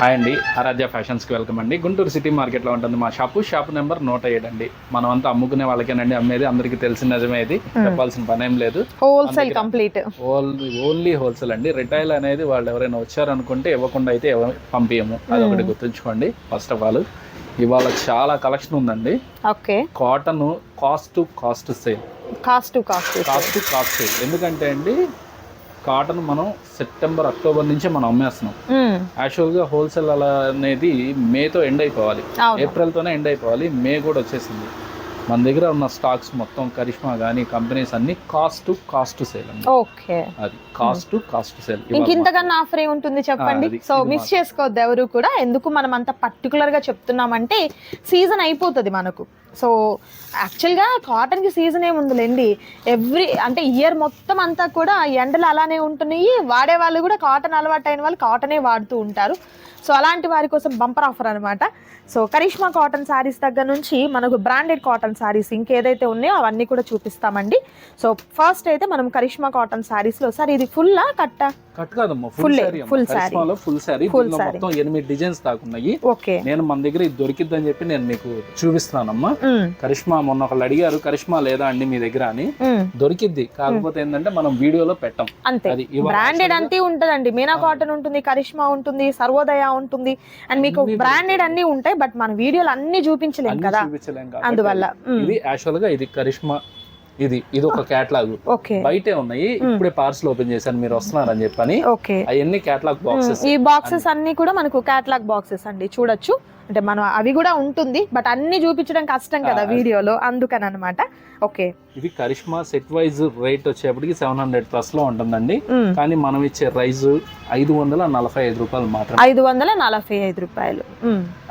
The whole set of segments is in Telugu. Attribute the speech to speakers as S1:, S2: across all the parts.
S1: హాయ్ అండి ఆరాధ్య ఫ్యాషన్స్కి వెల్కమ్ అండి. గుంటూరు సిటీ మార్కెట్లో ఉంటుంది మా షాపు. షాప్ నెంబర్ నూట ఏడు అండి. మనం అంతా అమ్ముకునే వాళ్ళకేనండి అమ్మేది. అందరికీ తెలిసిన నిజమే ఇది. చెప్పాల్సిన పని ఏం లేదు.
S2: Wholesale complete
S1: only only wholesale అండి. రిటైల్ అనేది వాళ్ళు ఎవరైనా వచ్చారనుకుంటే ఇవ్వకుండా అయితే పంపించము అదొకటి గుర్తుంచుకోండి. ఫస్ట్ ఆఫ్ ఆల్ ఇవాళ చాలా కలెక్షన్ ఉందండి.
S2: Okay.
S1: Cotton cost to cost sale
S2: cost to cost
S1: cost to cost sale ఎందుకంటే అండి కాటన్ మనం సెప్టెంబర్ అక్టోబర్ నుంచే మనం అమ్మేస్తున్నాం. యాక్చువల్గా హోల్సేల్ అలా అనేది మేతో ఎండ్ అయిపోవాలి.
S2: అవును.
S1: ఏప్రిల్తోనే ఎండ్ అయిపోవాలి. మే కూడా వచ్చేసింది. మన దగ్గర ఉన్న స్టాక్స్ మొత్తం కరిష్మా కానీ కంపెనీస్ అన్ని కాస్ట్ టు కాస్ట్ సేల్ అండి
S2: ఓకే.
S1: అది కాస్ట్ టు కాస్ట్ సేల్
S2: ఇంతకన్నా ఆఫర్ ఉంటుంది చెప్పండి? సో మిస్ చేసుకోవద్దు ఎవరు కూడా. ఎందుకు మనం అంత పర్టికులర్గా చెప్తున్నామంటే సీజన్ అయిపోతుంది మనకు. సో యాక్చువల్గా కాటన్కి సీజన్ ఏముందిలేండి ఎవ్రీ అంటే ఇయర్ మొత్తం అంతా కూడా ఎండలు అలానే ఉంటున్నాయి. వాడే వాళ్ళు కూడా కాటన్ అలవాటు అయిన వాళ్ళు కాటనే వాడుతూ ఉంటారు. సో అలాంటి వారి కోసం బంపర్ ఆఫర్ అనమాట సో కరిష్మా కాటన్ శారీస్ దగ్గర నుంచి మనకు బ్రాండెడ్ కాటన్ శారీస్ ఇంకేదైతే ఉన్నాయో అవన్నీ కూడా చూపిస్తామండి. సో ఫస్ట్ అయితే మనం కరిష్మా కాటన్ శారీస్లో సార్ ఇది ఫుల్లా కట్టా?
S1: కట్ కాదమ్మా ఫుల్
S2: ఏ,
S1: సారీ. Full saree. మొత్తం ఎనిమిది డిజైన్స్ దాకున్నాయి
S2: ఓకే.
S1: నేను మన దగ్గర ఇది దొరికిద్దని చెప్పి నేను మీకు చూపిస్తున్నానమ్మా. కరిష్మా మొన్న ఒకళ్ళు అడిగారు కరిష్మా లేదా అండి మీ దగ్గర? అని. దొరికిద్ది. కాకపోతే ఏంటంటే మనం వీడియోలో పెట్టం.
S2: అంతే. బ్రాండెడ్ అంతే ఉంటదండి. మీనా కాటన్ ఉంటుంది కరిష్మా ఉంటుంది సర్వోదయ ఉంటుంది. అండ్ మీకు బ్రాండెడ్ అన్ని ఉంటాయి బట్ మన వీడియోలు అన్ని చూపించలేం కదా. అందువల్ల.
S1: ఇది యాక్చువల్గా ఇది కరిష్మా ఇది ఇది ఒక కేటలాగ్ బయటే ఉన్నాయి ఇప్పుడే పార్సల్ ఓపెన్ చేశాను మీరు వస్తున్నారని చెప్పని. అవన్నీ కేటలాగ్ బాక్సెస్
S2: ఈ బాక్సెస్ అన్ని. కూడా మనకు క్యాట్లాగ్ బాక్సెస్ అండి చూడొచ్చు. అంటే మనం అవి కూడా ఉంటుంది బట్ అన్ని చూపించడం కష్టం కదా వీడియోలో అందుకని అనమాట ఓకే.
S1: ఇది కరిష్మా సెట్ వైజ్ రేట్ వచ్చేప్పటికి సెవెన్ హండ్రెడ్ ప్లస్లో ఉంటుందండి. కానీ మనం ఇచ్చే ప్రైస్ ఐదు వందల నలభై ఐదు రూపాయలు మాత్రమే.
S2: ఐదు వందల నలభై ఐదు రూపాయలు.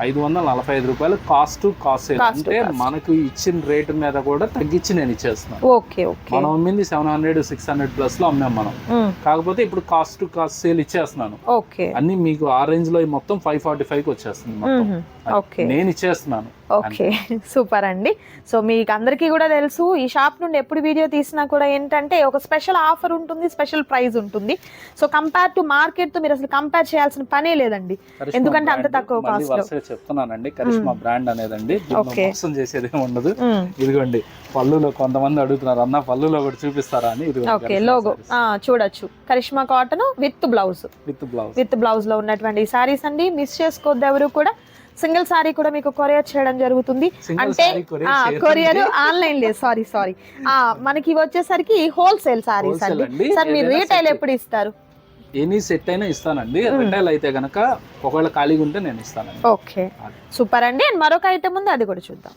S1: ఐదు వందల నలభై ఐదు రూపాయలు కాస్ట్ కాస్ట్ అంటే. మనకు ఇచ్చిన రేటు మీద కూడా తగ్గించి నేను ఇచ్చేస్తున్నాను.
S2: Okay okay.
S1: మనం అమ్మింది సెవెన్ హండ్రెడ్ సిక్స్ హండ్రెడ్ ప్లస్లో అమ్మాం మనం. కాకపోతే ఇప్పుడు కాస్ట్ టు కాస్ట్ సేల్ ఇచ్చేస్తున్నాను.
S2: ఓకే.
S1: అన్ని మీకు ఆ రేంజ్లో మొత్తం ఫైవ్ ఫార్టీ ఫైవ్కి వచ్చేస్తుంది నేను ఇచ్చేస్తున్నాను.
S2: ఓకే. సూపర్ అండి. సో మీకు అందరికీ కూడా తెలుసు ఈ షాప్ నుండి ఎప్పుడు వీడియో తీసినా కూడా ఏంటంటే ఒక స్పెషల్ ఆఫర్ ఉంటుంది స్పెషల్ ప్రైస్ ఉంటుంది. సో కంపేర్ టు మార్కెట్తో మీరు అసలు కంపేర్ చేయాల్సిన పనే లేదండి. ఎందుకంటే అంత తక్కువ కాస్ట్
S1: చెప్తున్నానండి. కరిష్మా బ్రాండ్ అనేదండి.
S2: Okay.
S1: మోసం చేసేది ఉండదు.
S2: మ్మ్.
S1: ఇదిగోండి పళ్ళులో కొంతమంది అడుగుతున్నారు అన్న పళ్ళులో కూడా చూపిస్తారా? అని ఇది
S2: ఓకే లోగో చూడొచ్చు. Karishma cotton with blouse
S1: with blouse
S2: with బ్లౌజ్లో ఉన్నటువంటి సారీస్ అండి. మిస్ చేసుకోవద్దు ఎవరు కూడా. సింగిల్ సారీ కూడా మీకు కొరియర్ చేయడం జరుగుతుంది. అంటే. కొరియర్ ఆన్లైన్ లేదు. Sorry sorry. మనకి వచ్చేసరికి హోల్సేల్ సారీస్ అండి. సార్ మీరు రీటైల్. ఎప్పుడు ఇస్తారు?
S1: ఎనీ సెట్ అయినా ఇస్తానండి. రిటైల్ అయితే గనక ఒకవేళ ఖాళీగా ఉంటే నేను ఇస్తానండి.
S2: ఓకే. సూపర్ అండి. అండ్ మరొక ఐటమ్ ఉంది అది కూడా చూద్దాం.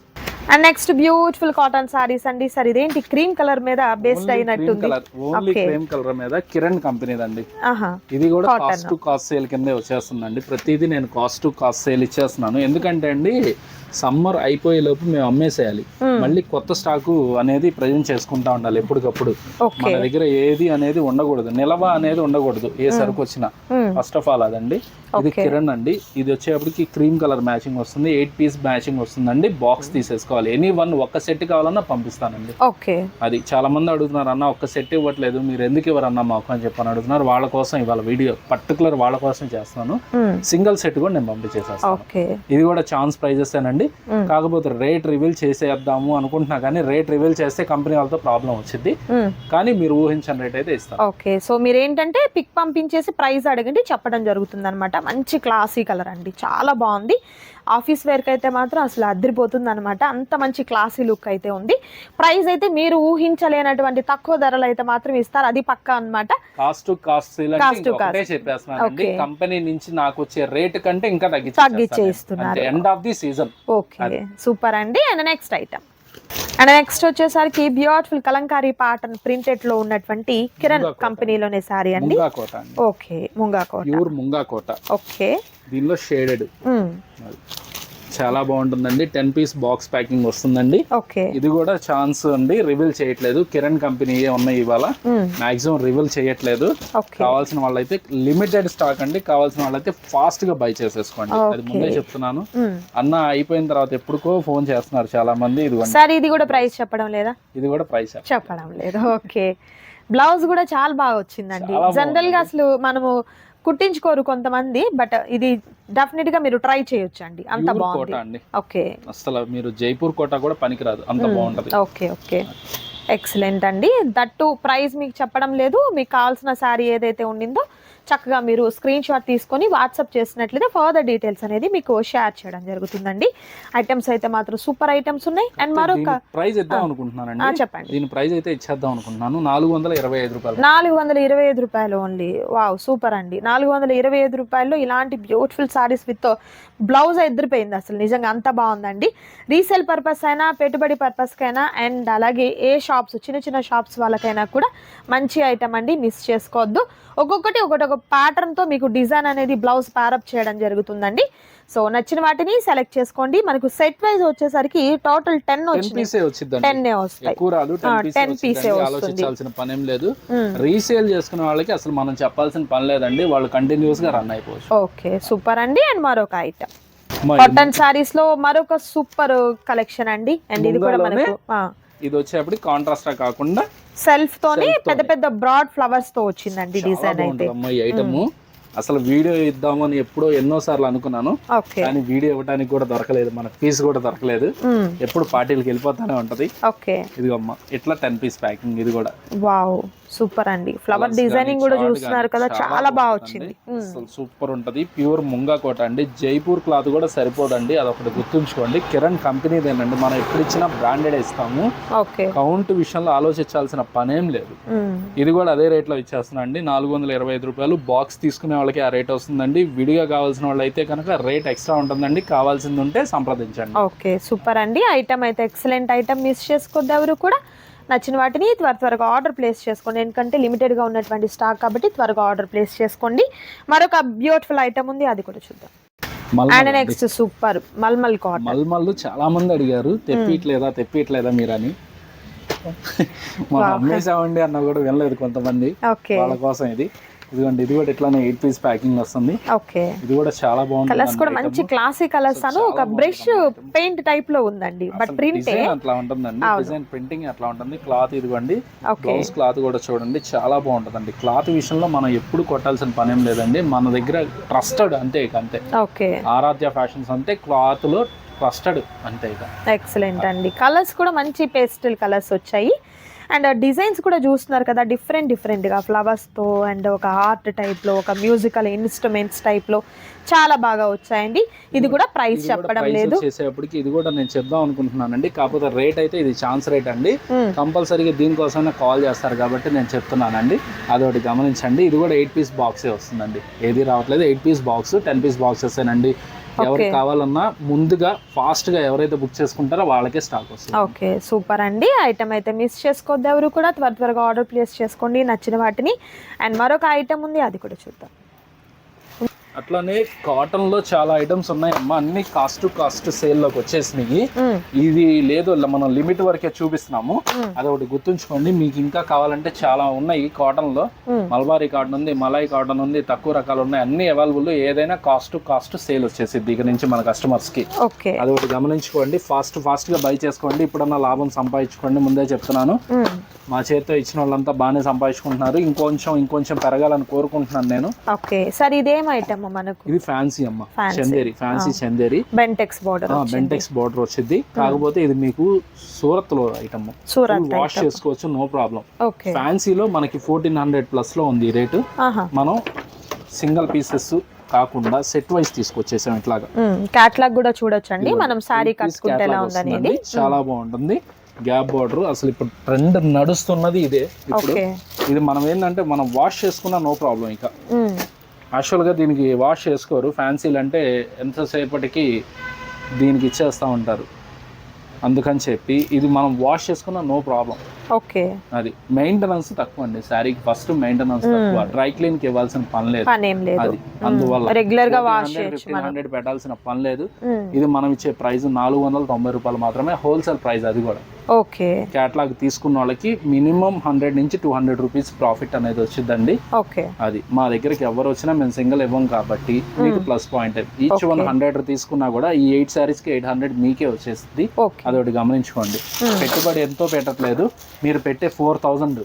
S2: And next beautiful cotton sarees అండి. సార్ ఇదేంటి క్రీమ్ కలర్ మీద బేస్డ్ అయినట్టుంది?
S1: Colour only. క్రీమ్ కలర్ మీద కిరణ్ కంపెనీదండి.
S2: ఆహా
S1: ఇది కూడా. కాస్ట్ టు కాస్ట్ సేల్ కిందే వచ్చేస్తుందండి. ప్రతిదీ నేను కాస్ట్ టు కాస్ట్ సేల్ ఇచ్చేస్తున్నాను. ఎందుకంటే అండి సమ్మర్ అయిపోయే లోపు మేము అమ్మేసేయాలి. మళ్ళీ కొత్త స్టాకు అనేది ప్రజెంట్ చేసుకుంటా ఉండాలి ఎప్పటికప్పుడు. మన దగ్గర ఏది అనేది ఉండకూడదు. నిలవ అనేది ఉండకూడదు. ఏ సరుకు వచ్చినా ఫస్ట్ ఆఫ్ ఆల్ అదండి. ఇది. కిరణ్ అండి. ఇది వచ్చేప్పటికి క్రీమ్ కలర్ మ్యాచింగ్ వస్తుంది. ఎయిట్ పీస్ మ్యాచింగ్ వస్తుందండి. బాక్స్ తీసేసుకోవాలి. ఎనీ వన్ ఒక్క సెట్ కావాలన్నా పంపిస్తానండి.
S2: ఓకే.
S1: అది చాలా మంది అడుగుతున్నారు అన్న ఒక్క సెట్ ఇవ్వట్లేదు. మీరు ఎందుకు ఇవ్వరన్నా మాకు? అని చెప్పని అడుగుతున్నారు. వాళ్ళ కోసం ఇవాళ వీడియో పర్టికులర్ వాళ్ళ కోసం చేస్తున్నాను. సింగిల్ సెట్ కూడా నేను పంపించేసేస్తాను.
S2: ఓకే.
S1: ఇది కూడా ఛాన్స్ ప్రైజెస్ అండి కాకపోతే రేట్ రివీల్ చేసేద్దాము అనుకుంటున్నా కానీ రేట్ రివీల్ చేస్తే కంపెనీ వాళ్ళతో ప్రాబ్లం వచ్చింది కానీ మీరు ఊహించని రేట్ అయితే ఇస్తాను
S2: ఓకే. సో మీరు ఏంటంటే పిక్ పంపించేసి ప్రైస్ అడగండి చెప్పడం జరుగుతుంది అనమాట మంచి క్లాసీ కలర్ అండి. చాలా బాగుంది. ఆఫీస్ వేర్కి అయితే మాత్రం అసలు అద్దరిపోతుంది అనమాట అంత మంచి క్లాసీ లుక్ అయితే ఉంది. ప్రైస్ అయితే మీరు ఊహించలేనటువంటి తక్కువ ధరలు అయితే మాత్రం ఇస్తారు. అది పక్కా అన్నమాట.
S1: Cost to cost sale
S2: Cost
S1: అంటే
S2: to
S1: ఒకటే
S2: cost.
S1: చెప్పేస్తున్నాను అండి
S2: Okay.
S1: కంపెనీ నుంచి నాకు వచ్చే రేట్ కంటే ఇంకా
S2: తగ్గించే
S1: తగ్గించి
S2: ఇస్తున్నారు.
S1: End of the season
S2: okay super అండి. And next item and next వచ్చేసరికి బ్యూటిఫుల్ కలంకారీ పాటన్ ప్రింటెడ్లో ఉన్నటువంటి కిరణ్. కంపెనీలోనే సారీ అండి.
S1: అండి.
S2: Okay Munga Kota.
S1: Pure Munga Kota.
S2: Okay
S1: దీనిలో షేడెడ్. చాలా బాగుంటుందండి. టెన్ పీస్ బాక్స్ ప్యాకింగ్ వస్తుందండి.
S2: ఓకే.
S1: ఇది కూడా ఛాన్స్ అండి రివీల్ చేయట్లేదు. కిరణ్ కంపెనీ ఉన్నాయి ఇవాళ. మాక్సిమం రివీల్ చేయట్లేదు. కావాల్సిన వాళ్ళైతే లిమిటెడ్ స్టాక్ అండి. కావాల్సిన వాళ్ళైతే ఫాస్ట్గా బై చేసేసుకోండి. అది. ముందే చెప్తున్నాను. అన్న అయిపోయిన తర్వాత ఎప్పుడుకో ఫోన్ చేస్తున్నారు చాలా మంది ఇదిగోండి.
S2: సార్ ఇది కూడా ప్రైస్ చెప్పడం లేదా?
S1: ఇది కూడా ప్రైస్
S2: చెప్పడం. లేదు. ఓకే. బ్లౌజ్ కూడా చాలా బాగా వచ్చిందండి. జనరల్గా అసలు మనము కుట్టించుకోరు కొంతమంది బట్ ఇది డెఫినెట్గా మీరు ట్రై చేయొచ్చు అండి అంత బాగుంది. ఓకే.
S1: అసలు మీరు జైపూర్ కోట కూడా పనికిరాదు. అంత బాగుంటది.
S2: Okay okay. ఎక్సలెంట్ అండి. దట్టు ప్రైస్ మీకు చెప్పడం లేదు. మీకు కావాల్సిన శారీ ఏదైతే ఉండిందో చక్కగా మీరు స్క్రీన్ షాట్ తీసుకొని వాట్సాప్ చేసినట్లయితే ఫర్దర్ డీటెయిల్స్ అనేది మీకు షేర్ చేయడం జరుగుతుందండి. ఐటమ్స్ అయితే మాత్రం సూపర్ ఐటమ్స్ ఉన్నాయి. అండ్ మరొక
S1: ప్రైస్ ఇద్దాం
S2: ఆ,
S1: అనుకుంటున్నానండి
S2: చెప్పండి.
S1: దీని ప్రైస్ అయితే ఇచ్చేద్దాం అనుకుంటున్నాను నాలుగు వందల ఇరవై ఐదు రూపాయలు.
S2: నాలుగు వందల ఇరవై ఐదు రూపాయలు ఓన్లీ. వావ్ సూపర్ అండి. నాలుగు వందల ఇరవై ఐదు రూపాయల్లో ఇలాంటి బ్యూటిఫుల్ సారీస్ విత్ బ్లౌజ్ ఎదిరిపోయింది అసలు. నిజంగా అంత బాగుందండి. రీసేల్ పర్పస్ అయినా పెట్టుబడి పర్పస్కైనా అండ్ అలాగే ఏ షాప్స్ చిన్న చిన్న షాప్స్ వాళ్ళకైనా కూడా మంచి ఐటమ్ అండి. మిస్ చేసుకోవద్దు. ఒక్కొక్కటి ఒక్కొక్కటి ఒక ప్యాటర్న్తో మీకు డిజైన్ అనేది బ్లౌజ్ ప్యారప్ చేయడం జరుగుతుందండి. సో నచ్చిన వాటిని సెలెక్ట్ చేసుకోండి. మనకు సెట్ వైజ్ వచ్చేసరికి టోటల్ టెన్
S1: టెన్
S2: టెన్ వస్తాయి.
S1: ఎక్కువ రాదు
S2: ఆ,
S1: టెన్
S2: 10 piece
S1: పీసే. ఆలోచించాల్సిన పని లేదు. రీసేల్ చేసుకునే వాళ్ళకి అసలు మనం చెప్పాల్సిన పని లేదండి. వాళ్ళు కంటిన్యూస్గా రన్ అయిపోవచ్చు.
S2: ఓకే సూపర్ అండి. అండ్ మరొక ఐటమ్ కాటన్ సారీస్లో మరొక సూపర్ కలెక్షన్ అండి. అండ్ ఇది కూడా మనకు
S1: ఇది వచ్చేప్పటికి కాంట్రాస్ట్ కాకుండా
S2: సెల్ఫ్ తోని పెద్ద. పెద్ద బ్రాడ్ ఫ్లవర్స్తో వచ్చిందండి డిజైన్ అయితే.
S1: ఈ ఐటమ్ అసలు వీడియో ఇద్దామని ఎప్పుడో ఎన్నో సార్లు అనుకున్నాను. కానీ వీడియో ఇవ్వడానికి కూడా దొరకలేదు. మన పీస్ కూడా దొరకలేదు. ఎప్పుడు పార్టీలకు వెళ్ళిపోతానే ఉంటది.
S2: ఓకే.
S1: ఇది అమ్మ ఇట్లా టెన్ పీస్ ప్యాకింగ్ ఇది కూడా.
S2: వావ్ సూపర్ అండి. ఫ్లవర్ డిజైనింగ్ కూడా చూస్తున్నారు కదా చాలా బాగా. వచ్చింది.
S1: సూపర్ ఉంటది. ప్యూర్ ముంగా కోట అండి. జైపూర్ క్లాత్ కూడా సరిపోదండి. అదొకటి గుర్తుంచుకోండి. కిరణ్ కంపెనీదేనండి. మనం ఎప్పుడు ఇచ్చినా బ్రాండెడ్ ఇస్తాము.
S2: ఓకే.
S1: కౌంట్ విషయంలో ఆలోచించాల్సిన పనేం లేదు. ఇది కూడా అదే రేట్లో ఇచ్చేస్తున్నా అండి. నాలుగు వందల ఇరవై ఐదు రూపాయలు బాక్స్ తీసుకునే వాళ్ళకి ఆ రేట్ వస్తుందండి. విడిగా కావాల్సిన వాళ్ళు అయితే కనుక రేట్ ఎక్స్ట్రా ఉంటుందండి. కావాల్సింది ఉంటే సంప్రదించండి.
S2: ఓకే సూపర్ అండి. ఐటమ్ అయితే ఎక్సలెంట్ ఐటమ్ మిస్ చేసుకోద్దు ఎవరు కూడా. నచ్చిన వాటిని త్వర త్వరగా ఆర్డర్ ప్లేస్ చేసుకోండి. ఎందుకంటే లిమిటెడ్గా ఉన్నటువంటి స్టాక్ కాబట్టి త్వరగా ఆర్డర్ ప్లేస్ చేసుకోండి. మరొక బ్యూటిఫుల్ ఐటమ్ ఉంది అది కూడా చూద్దాం. అండ్.
S1: మల్మల్
S2: నెక్స్ట్ సూపర్ మల్మల్ కాటన్
S1: మల్మల్లు చాలా మంది అడిగారు. తెప్పిట్లేదా తెప్పిట్లేదా మీరని మనం అమ్మేసామండి అన్న కూడా వినలేదు కొంతమంది. వాళ్ళ కోసం ఇది. ఇదిగోండి ఇది కూడా ఇట్లానే ఎయిట్ పీస్ ప్యాకింగ్ వస్తుంది.
S2: ఓకే.
S1: ఇది కూడా చాలా బాగుంటుంది.
S2: కలర్స్ కూడా మంచి క్లాసీ కలర్స్ అను ఒక బ్రష్ పెయింట్ టైప్లో ఉందండి బట్ ప్రింటే
S1: అట్లా ఉంటుందండి. డిజైన్ ప్రింటింగ్ అట్లా ఉంటుంది. క్లాత్ ఇదిగోండి.
S2: ఓకే.
S1: బ్లౌజ్ క్లాత్ కూడా చూడండి చాలా బాగుంటుందండి. క్లాత్ విషయంలో మనం ఎప్పుడు కొట్టాల్సిన పని ఏం లేదండి. మన దగ్గర ట్రస్టెడ్ అంతే ఇక అంతే.
S2: ఓకే.
S1: ఆరాధ్య ఫ్యాషన్స్ అంటే క్లాత్లో ట్రస్టెడ్ అంతే ఇక.
S2: ఎక్సలెంట్ అండి. కలర్స్ కూడా మంచి పేస్టల్ కలర్స్ వచ్చాయి. అండ్ డిజైన్స్ కూడా చూస్తున్నారు కదా డిఫరెంట్ డిఫరెంట్గా ఫ్లవర్స్తో అండ్ ఒక ఆర్ట్ టైప్లో ఒక మ్యూజికల్ ఇన్స్ట్రుమెంట్స్ టైప్లో చాలా బాగా వచ్చాయండి. ఇది కూడా ప్రైస్ చెప్పడం లేదు.
S1: చేసేప్పటికి ఇది కూడా నేను చెప్దాం అనుకుంటున్నానండి. కాకపోతే రేట్ అయితే ఇది ఛాన్స్ రేట్ అండి. కంపల్సరీగా దీనికోసమైనా కాల్ చేస్తారు కాబట్టి నేను చెప్తున్నానండి. అదొకటి గమనించండి. ఇది కూడా ఎయిట్ పీస్ బాక్సే వస్తుందండి. ఏది రావట్లేదు. Eight piece box ten piece boxes అండి ఎవరికి కావాలన్నా ముందుగా ఫాస్ట్గా ఎవరైతే బుక్ చేసుకుంటారో వాళ్ళకే స్టాక్ వస్తుంది.
S2: ఓకే సూపర్ అండి. ఐటమ్ అయితే మిస్ చేసుకోవద్దు ఎవరు కూడా. త్వర త్వరగా ఆర్డర్ ప్లేస్ చేసుకోండి నచ్చిన వాటిని. అండ్ మరొక ఐటమ్ ఉంది అది కూడా చూద్దాం.
S1: అట్లానే కాటన్లో చాలా ఐటమ్స్ ఉన్నాయమ్మా. అన్ని కాస్ట్ టు కాస్ట్ సేల్లోకి వచ్చేసినాయి. ఇది లేదు మనం లిమిట్ వరకే చూపిస్తున్నాము.
S2: మ్మ్.
S1: అదొకటి గుర్తుంచుకోండి. మీకు ఇంకా కావాలంటే చాలా ఉన్నాయి
S2: కాటన్లో.
S1: మల్బారీ కాటన్ ఉంది మలాయ్ కాటన్ ఉంది తక్కువ రకాలు ఉన్నాయి. అన్ని అవైలబుల్ ఏదైనా కాస్ట్ టు కాస్ట్ సేల్ వచ్చేసిద్ది ఇక నుంచి మన కస్టమర్స్కి.
S2: ఓకే.
S1: అదొకటి గమనించుకోండి. ఫాస్ట్ ఫాస్ట్గా బై చేసుకోండి. ఇప్పుడన్నా లాభం సంపాదించుకోండి ముందే చెప్తున్నాను. మా చేతితో ఇచ్చిన వాళ్ళంతా బాగానే సంపాదించుకుంటున్నారు. ఇంకొంచెం ఇంకొంచెం పెరగాలని కోరుకుంటున్నాను నేను.
S2: ఓకే. సార్ ఇదేం ఐటమ్ మనకు.
S1: ఇది ఫ్యాన్సీ అమ్మ. Chanderi fancy Chanderi.
S2: Bentex border
S1: Bentex border వచ్చింది. కాకపోతే ఇది మీకు సూరత్లో ఐటమ్
S2: సూరత్
S1: వాష్ చేసుకోవచ్చు నో ప్రాబ్లం
S2: ఓకే.
S1: ఫ్యాన్సీలో మనకి ఫోర్టీన్ హండ్రెడ్ ప్లస్లో ఉంది రేటు మనం సింగిల్ పీసెస్ కాకుండా సెట్ వైస్ తీసుకొచ్చేసాం ఇట్లాగా.
S2: క్యాట్లాగ్ కూడా చూడొచ్చండి. మనం సారీ కట్టుకుంటే ఎలా ఉందనేది.
S1: చాలా బాగుంటుంది. గ్యాప్ బార్డర్ అసలు ఇప్పుడు ట్రెండ్ నడుస్తున్నది ఇదే. ఇప్పుడు ఇది మనం ఏంటంటే మనం వాష్ చేసుకున్నా నో ప్రాబ్లం ఇక. యాక్చువల్గా దీనికి వాష్ చేసుకోరు. ఫ్యాన్సీలు అంటే ఎంతసేపటికి దీనికి ఇచ్చేస్తూ ఉంటారు. అందుకని చెప్పి ఇది మనం వాష్ చేసుకున్న నో ప్రాబ్లం
S2: ఓకే.
S1: అది మెయింటెనెన్స్ తక్కువ అండి. శారీకి ఫస్ట్ మెయింటెనెన్స్ తక్కువ. డ్రై క్లీన్కి ఇవ్వాల్సిన పని లేదు.
S2: పని ఏం లేదు.
S1: అది అందువల్ల
S2: రెగ్యులర్గా వాష్ చేయొచ్చు
S1: ఫిఫ్టీన్ హండ్రెడ్ పెట్టాల్సిన పని లేదు. ఇది మనం ఇచ్చే ప్రైస్ నాలుగు వందల తొంభై రూపాయలు మాత్రమే హోల్సేల్ ప్రైస్ అది కూడా.
S2: ఓకే.
S1: క్యాట్లాగ్ తీసుకున్న వాళ్ళకి మినిమం హండ్రెడ్ నుంచి టూ హండ్రెడ్ రూపీస్ ప్రాఫిట్ అనేది వచ్చిందండి
S2: ఓకే.
S1: అది మా దగ్గరికి ఎవరు వచ్చినా మేము సింగిల్ ఇవ్వం కాబట్టి మీకు plus point each one hundred తీసుకున్నా కూడా ఈ ఎయిట్ సారీస్కి ఎయిట్ హండ్రెడ్ మీకే వచ్చేస్తుంది. అదొకటి గమనించుకోండి. పెట్టుబడి ఎంతో పెట్టట్లేదు. మీరు పెట్టే four thousand.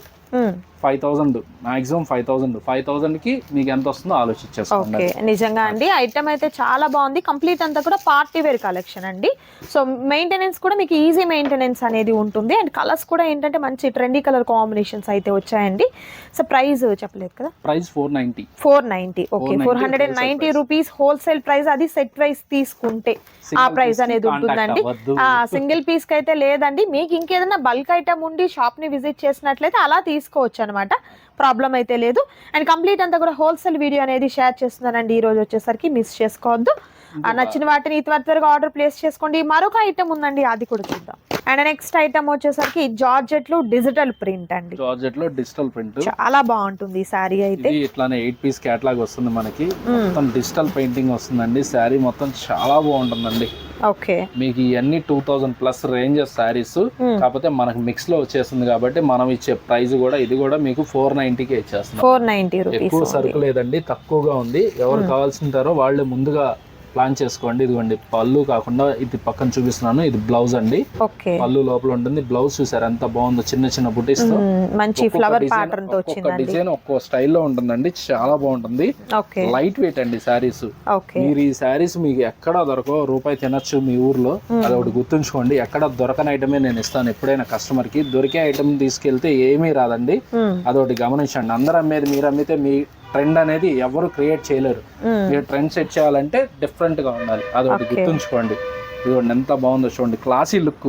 S1: Five thousand maximum five thousand five థౌసండ్కి మీకు ఎంత వస్తుందో ఆలోచించేసుకోండి.
S2: ఓకే నిజంగా అండి. ఐటమ్ అయితే చాలా బాగుంది. కంప్లీట్ అంతా కూడా పార్టీ వేర్ కలెక్షన్ అండి. సో మెయింటెనెన్స్ కూడా మీకు ఈజీ మెయింటెనెన్స్ అనేది ఉంటుంది. అండ్ కలర్స్ కూడా ఏంటంటే మంచి ట్రెండీ కలర్ కాంబినేషన్స్ అయితే వచ్చాయండి. సో ప్రైస్ చెప్పలేదు కదా?
S1: Price four ninety.
S2: Four ninety okay
S1: 490
S2: four hundred and ninety rupees wholesale price అది సెట్ వైస్ తీసుకుంటే ఆ ప్రైస్ అనేది
S1: కి
S2: ఉంటుందండి. సింగిల్ పీస్కి అయితే లేదండి. మీకు ఇంకేదైనా బల్క్ ఐటమ్ ఉండి షాప్ని విజిట్ చేసినట్లయితే అలా తీసుకోవచ్చు అనమాట ప్రాబ్లం అయితే లేదు. అండ్ కంప్లీట్ అంతా కూడా హోల్సేల్ వీడియో అనేది షేర్ చేస్తున్నానండి. ఈ రోజు వచ్చేసరికి మిస్ చేసుకోవద్దు. నచ్చిన వాటిని త్వర త్వరగా ఆర్డర్ ప్లేస్ చేసుకోండి. మరొక ఐటమ్ ఉందండి. అది కూడా చూద్దాం. అండ్ నెక్స్ట్ ఐటమ్ వచ్చేసరికి జార్జెట్లు డిజిటల్ ప్రింట్ అండి.
S1: జార్జెట్లో డిజిటల్ ప్రింట్.
S2: చాలా బాగుంటుంది ఈ శారీ అయితే.
S1: ఇట్లానే ఎయిట్ పీస్ క్యాట్లాగ్ వస్తుంది మనకి. మొత్తం డిజిటల్ పెయింటింగ్ వస్తుందండి. శారీ మొత్తం చాలా బాగుంటుందండి.
S2: ఓకే.
S1: మీకు ఇవన్నీ two thousand plus range sarees. కాకపోతే మనకు మిక్స్లో వచ్చేస్తుంది కాబట్టి మనం ఇచ్చే ప్రైస్ కూడా ఇది కూడా మీకు ఫోర్ నైన్టీకి ఇచ్చేస్తున్నాం.
S2: ఫోర్ నైన్టీ
S1: ఎక్కువ సరుకు లేదండి తక్కువగా ఉంది. ఎవరు కావాల్సింటారో వాళ్ళు ముందుగా ప్లాన్ చేసుకోండి. ఇదిగోండి పళ్ళు కాకుండా ఇది పక్కన చూపిస్తున్నాను. ఇది బ్లౌజ్ అండి. పళ్ళు లోపల ఉంటుంది. బ్లౌజ్ చూసారు ఎంత బాగుందో చిన్న చిన్న బుటీస్
S2: మంచి ఫ్లవర్
S1: ప్యాటర్న్తో
S2: వచ్చిందండి.
S1: డిజైన్ ఒక్కో స్టైల్లో ఉంటుందండి. చాలా బాగుంటుంది. లైట్ వెయిట్ అండి శారీస్
S2: ఓకే.
S1: మీరు ఈ శారీస్ మీకు ఎక్కడ దొరకో రూపాయి తినొచ్చు మీ ఊర్లో. అది ఒకటి గుర్తుంచుకోండి. ఎక్కడ దొరకని ఐటమే నేను ఇస్తాను ఎప్పుడైనా కస్టమర్కి. దొరికే ఐటమ్ తీసుకెళ్తే ఏమీ రాదండి. అదొకటి గమనించండి. అందరూ అమ్మేది మీరు అమ్మితే మీ ట్రెండ్ అనేది ఎవరు క్రియేట్ చేయలేరు. మీరు ట్రెండ్ సెట్ చేయాలంటే డిఫరెంట్గా ఉండాలి. అదొకటి గుర్తుంచుకోండి. ఇదిగోండి ఎంత బాగుందో చూడండి క్లాసీ లుక్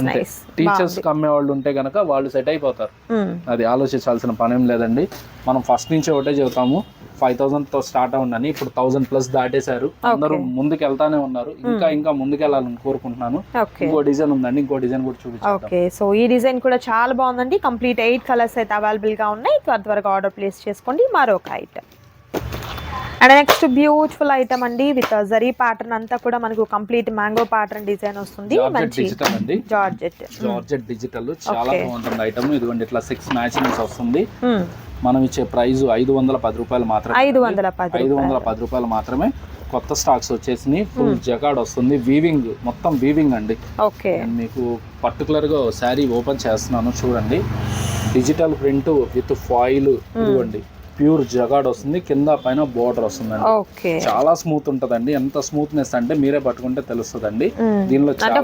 S1: అంతే టీచర్స్ అమ్మే వాళ్ళు ఉంటే గనక వాళ్ళు సెట్ అయిపోతారు. అది ఆలోచించాల్సిన పనేం లేదండి. మనం ఫస్ట్ నుంచి ఒకటే చెబుతాము ఫైవ్ థౌసండ్తో స్టార్ట్ అవునని ఇప్పుడు థౌసండ్ ప్లస్ దాటేశారు. అందరూ ముందుకు వెళ్తానే ఉన్నారు ఇంకా ఇంకా ముందుకు వెళ్ళాలని కోరుకుంటున్నాను ఇంకో డిజైన్ ఉందండి ఇంకో డిజైన్ కూడా చూపించాను
S2: ఓకే సో ఈ డిజైన్ కూడా చాలా బాగుందండి. కంప్లీట్ ఎయిట్ కలర్స్ అయితే అవైలబుల్గా ఉన్నాయి. త్వర త్వరగా ఆర్డర్ ప్లేస్ చేసుకోండి. మరొక item and next beautiful item అండి విత్ జరీ ప్యాటర్న్ అంతా కూడా మనకు కంప్లీట్ మ్యాంగో ప్యాటర్న్ డిజైన్ వస్తుంది.
S1: జార్జెట్
S2: మంచి
S1: డిజిటల్ అండి.
S2: జార్జెట్
S1: జార్జెట్ డిజిటల్ చాలా. బాగుంటుంది ఐటమ్ ఇదిగోండి ఇట్లా సిక్స్ మ్యాచింగ్స్ వస్తుంది. మనం ఇచ్చే ప్రైస్ ఐదు వందల పది రూపాయలు మాత్రమే
S2: ఐదు వందల పది
S1: ఐదు వందల పది రూపాయలు మాత్రమే కొత్త స్టాక్స్ వచ్చేసి ఫుల్ జకాడ్ వస్తుంది. వీవింగ్ మొత్తం వీవింగ్ అండి.
S2: ఓకే
S1: మీకు పర్టికులర్గా శారీ ఓపెన్ చేస్తున్నాను చూడండి. డిజిటల్ ప్రింట్ విత్ ఫాయిల్ ఇదిగోండి. ప్యూర్ జగాడ్ వస్తుంది కింద పైన బోర్డర్ వస్తుందండి.
S2: ఓకే.
S1: చాలా స్మూత్ ఉంటదండి. ఎంత స్మూత్నెస్ అంటే మీరే పట్టుకుంటే తెలుస్తుందండి. దీనిలో చాలా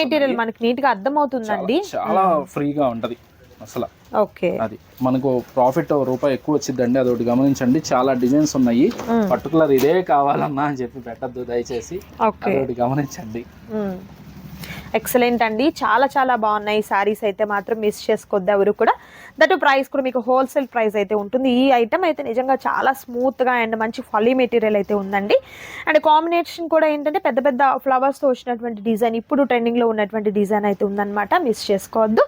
S2: మెటీరియల్. మనకి నీట్గా అర్థమవుతుందండి.
S1: చాలా ఫ్రీగా ఉంటది అసలు.
S2: ఓకే.
S1: అది మనకు ప్రాఫిట్ రూపాయి ఎక్కువ వచ్చిందండి అదొకటి గమనించండి. చాలా డిజైన్స్ ఉన్నాయి. పర్టికులర్ ఇదే కావాలన్నా అని చెప్పి పెట్టద్దు దయచేసి. అదొకటి గమనించండి.
S2: ఎక్సలెంట్ అండి. చాలా చాలా బాగున్నాయి. సారీస్ అయితే మాత్రం మిస్ చేసుకోవద్దు ఎవరు కూడా. దట్ ప్రైస్ కూడా మీకు హోల్సేల్ ప్రైస్ అయితే ఉంటుంది. ఈ ఐటమ్ అయితే నిజంగా చాలా స్మూత్గా అండ్ మంచి ఫలీ మెటీరియల్ అయితే ఉందండి. అండ్ కాంబినేషన్ కూడా ఏంటంటే పెద్ద పెద్ద ఫ్లవర్స్తో వచ్చినటువంటి డిజైన్ ఇప్పుడు ట్రెండింగ్లో ఉన్నటువంటి డిజైన్ అయితే ఉందన్నమాట. మిస్ చేసుకోవద్దు.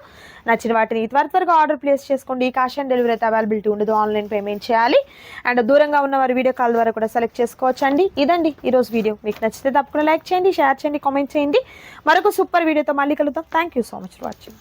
S2: నచ్చిన వాటిని త్వర త్వరగా ఆర్డర్ ప్లేస్ చేసుకోండి. క్యాష్ ఆన్ డెలివరీ అయితే అవైలబిలిటీ ఉండదు. ఆన్లైన్ పేమెంట్ చేయాలి. అండ్ దూరంగా ఉన్న వారి వీడియో కాల్ ద్వారా కూడా సెలెక్ట్ చేసుకోవచ్చు అండి ఇదండి ఈరోజు వీడియో మీకు నచ్చితే తప్పకుండా లైక్ చేయండి షేర్ చేయండి కామెంట్ చేయండి. మరొక సూపర్ సూపర్ వీడియోతో మళ్ళీ కలుద్దాం. Thank you so much for watching